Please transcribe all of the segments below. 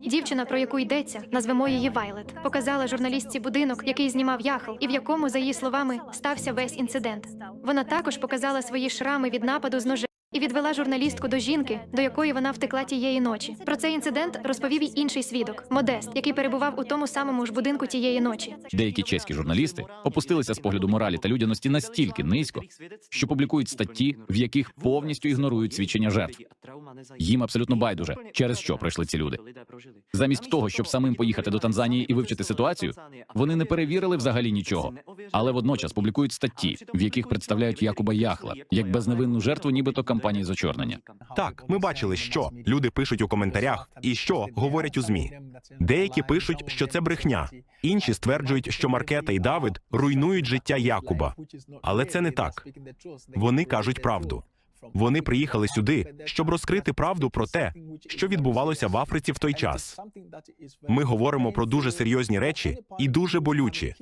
Дівчина, про яку йдеться, назвемо її Вайлет, показала журналістці будинок, який знімав Яхл, і в якому, за її словами, стався весь інцидент. Вона також показала свої шрами від нападу з ножем. І відвела журналістку до жінки, до якої вона втекла тієї ночі. Про цей інцидент розповів і інший свідок Модест, який перебував у тому самому ж будинку тієї ночі. Деякі чеські журналісти опустилися з погляду моралі та людяності настільки низько, що публікують статті, в яких повністю ігнорують свідчення жертв. Їм абсолютно байдуже, через що пройшли ці люди. Замість того, щоб самим поїхати до Танзанії і вивчити ситуацію, вони не перевірили взагалі нічого, але водночас публікують статті, в яких представляють Якуба Яхла як безневинну жертву, нібито кампанії з очорнення. Так, ми бачили, що люди пишуть у коментарях і що говорять у змі. Деякі пишуть, що це брехня. Інші стверджують, що Маркета і Давид руйнують життя Якуба. Але це не так. Вони кажуть правду. Вони приїхали сюди, щоб розкрити правду про те, що відбувалося в Африці в той час. Ми говоримо про дуже серйозні речі і дуже болючі,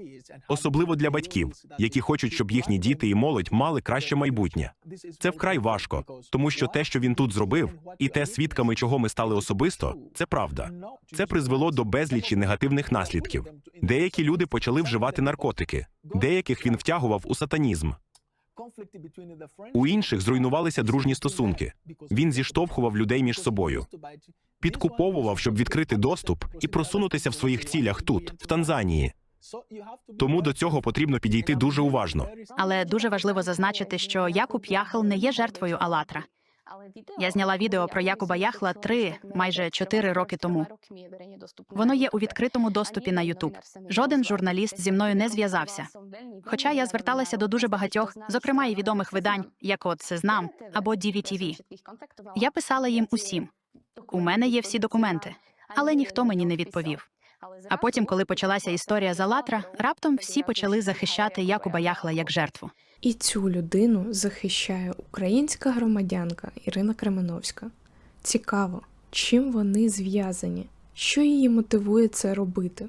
особливо для батьків, які хочуть, щоб їхні діти і молодь мали краще майбутнє. Це вкрай важко, тому що те, що він тут зробив, і те, свідками чого ми стали особисто, це правда. Це призвело до безлічі негативних наслідків. Деякі люди почали вживати наркотики, деяких він втягував у сатанізм. У інших зруйнувалися дружні стосунки. Він зіштовхував людей між собою, підкуповував, щоб відкрити доступ і просунутися в своїх цілях тут, в Танзанії. Тому до цього потрібно підійти дуже уважно. Але дуже важливо зазначити, що Якуб Яхел не є жертвою Алатра. Я зняла відео про Якуба Яхла три, майже чотири роки тому. Воно є у відкритому доступі на Ютуб. Жоден журналіст зі мною не зв'язався. Хоча я зверталася до дуже багатьох, зокрема і відомих видань, як от Сезнам або DVTV. Я писала їм усім. У мене є всі документи, але ніхто мені не відповів. А потім, коли почалася історія за Латра, раптом всі почали захищати Якуба Яхла як жертву. І цю людину захищає українська громадянка Ірина Кременовська. Цікаво, чим вони зв'язані, що її мотивує це робити.